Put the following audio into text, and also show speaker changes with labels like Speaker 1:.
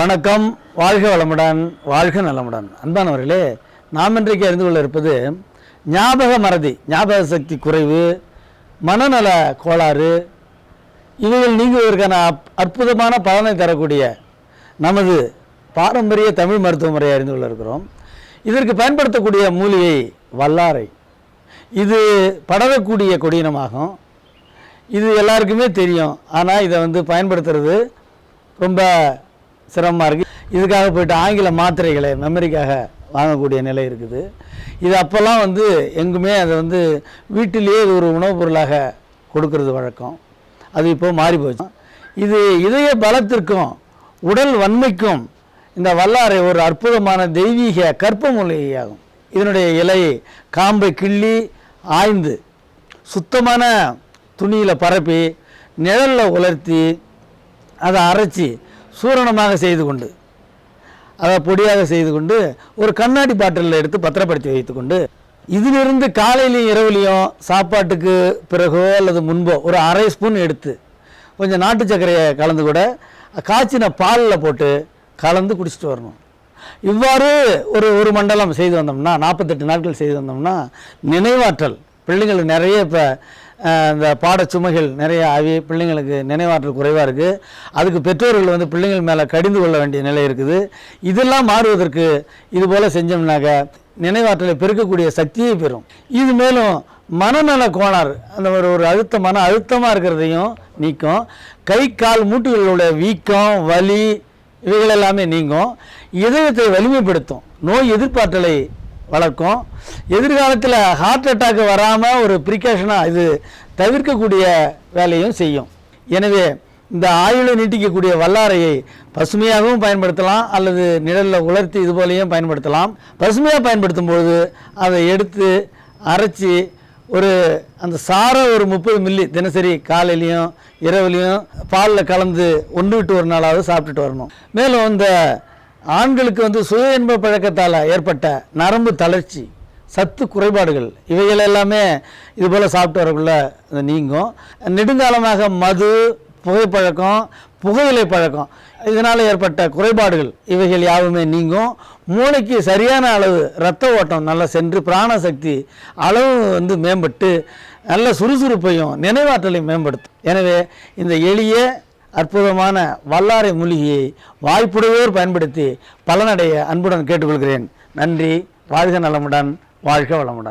Speaker 1: வணக்கம். வாழ்க வளமுடன் வாழ்க நலமுடன். அன்பானவர்களே நாம் இன்றைக்கு அறிந்து கொள்ள இருப்பது ஞாபக மறதி ஞாபக சக்தி குறைவு மனநல கோளாறு. இவைகள் நீங்குவதற்கான அப்- அற்புதமான பலனை தரக்கூடிய நமது பாரம்பரிய தமிழ் மருத்துவ முறையை அறிந்து கொள்ள இருக்கிறோம். இதற்கு பயன்படுத்தக்கூடிய மூலிகை வல்லாரை. இது படரக்கூடிய கொடியினமாகும். இது எல்லாருக்குமே தெரியும். ஆனால் இதை வந்து பயன்படுத்துறது ரொம்ப சிரமமாக இருக்குது இதுக்காக போயிட்டு ஆங்கில மாத்திரைகளை மெமரிக்காக வாங்கக்கூடிய நிலை இருக்குது. இது அப்போல்லாம் வந்து எங்குமே அதை வந்து வீட்டிலேயே ஒரு உணவுப் பொருளாக கொடுக்கறது வழக்கம். அது இப்போ மாறி போச்சு. இது இதய பலத்திற்கும் உடல் வன்மைக்கும் இந்த வல்லாரை ஒரு அற்புதமான தெய்வீக கற்ப மூலிகையாகும் இதனுடைய இலை காம்பை கிள்ளி ஆய்ந்து சுத்தமான துணியில் பரப்பி நிழலில் உலர்த்தி அதை அரைச்சி சூரணமாக செய்து கொண்டு அதை பொடியாக செய்து கொண்டு ஒரு கண்ணாடி பாட்டிலில் எடுத்து பத்திரப்படுத்தி வைத்துக்கொண்டு இதிலிருந்து காலையிலையும் இரவுலையும் சாப்பாட்டுக்கு பிறகோ அல்லது முன்போ ஒரு அரை ஸ்பூன் எடுத்து கொஞ்சம் நாட்டு சர்க்கரையை கலந்து கூட காய்ச்சின பாலில் போட்டு கலந்து குடிச்சிட்டு வரணும். இவ்வாறு ஒரு ஒரு மண்டலம் செய்து வந்தோம்னா நாற்பத்தெட்டு நாட்கள் செய்து வந்தோம்னா நினைவாற்றல் பிள்ளைங்கள் நிறைய இப்போ இந்த பாடச்சுமைகள் நிறைய ஆகி பிள்ளைங்களுக்கு நினைவாற்றல் குறைவாக இருக்குது அதுக்கு பெற்றோர்கள் வந்து பிள்ளைங்கள் மேலே கடிந்து கொள்ள வேண்டிய நிலை இருக்குது. இதெல்லாம் மாறுவதற்கு இது போல் செஞ்சோம்னாக்க நினைவாற்றலை பெருக்கக்கூடிய சக்தியை பெறும். இது மேலும் மனநல கோளாறு அந்த ஒரு ஒரு அழுத்தமான அழுத்தமாக இருக்கிறதையும் நீக்கும். கை கால் மூட்டுகளுடைய வீக்கம் வலி இவைகள் எல்லாமே நீங்கும். இதயத்தை வலிமைப்படுத்தும். நோய் எதிர்ப்பாற்றலை வளர்க்கும். எதிர்காலத்தில் ஹார்ட் அட்டாக் வராமல் ஒரு ப்ரிகாஷனாக இது தவிர்க்கக்கூடிய வேலையும் செய்யும். எனவே இந்த ஆயுளை நீட்டிக்கக்கூடிய வல்லாரையை பசுமையாகவும் பயன்படுத்தலாம் அல்லது நிழலில் உலர்த்தி இது போலையும் பயன்படுத்தலாம். பசுமையாக பயன்படுத்தும் பொழுது அதை எடுத்து அரைச்சி ஒரு அந்த சாரை ஒரு முப்பது மில்லி தினசரி காலையிலையும் இரவுலையும் பாலில் கலந்து ஒன்று விட்டு ஒரு நாளாவது சாப்பிட்டுட்டு வரணும். மேலும் இந்த ஆண்களுக்கு வந்து சுய இன்ப பழக்கத்தால் ஏற்பட்ட நரம்பு தளர்ச்சி சத்து குறைபாடுகள் இவைகள் எல்லாமே இதுபோல் சாப்பிட்டு வரக்குள்ள நீங்கும். நெடுங்காலமாக மது புகைப்பழக்கம் புகையிலை பழக்கம் இதனால் ஏற்பட்ட குறைபாடுகள் இவைகள் யாவுமே நீங்கும். மூளைக்கு சரியான அளவு இரத்த ஓட்டம் நல்லா சென்று பிராணசக்தி அளவு வந்து மேம்பட்டு நல்ல சுறுசுறுப்பையும் நினைவாற்றலையும் மேம்படுத்தும். எனவே இந்த எளிய அற்புதமான வல்லாரை மூலிகையை வாய்ப்புடையோர் பயன்படுத்தி பலனடைய அன்புடன் கேட்டுக்கொள்கிறேன். நன்றி. வாழ்க நலமுடன். வாழ்க வளமுடன்.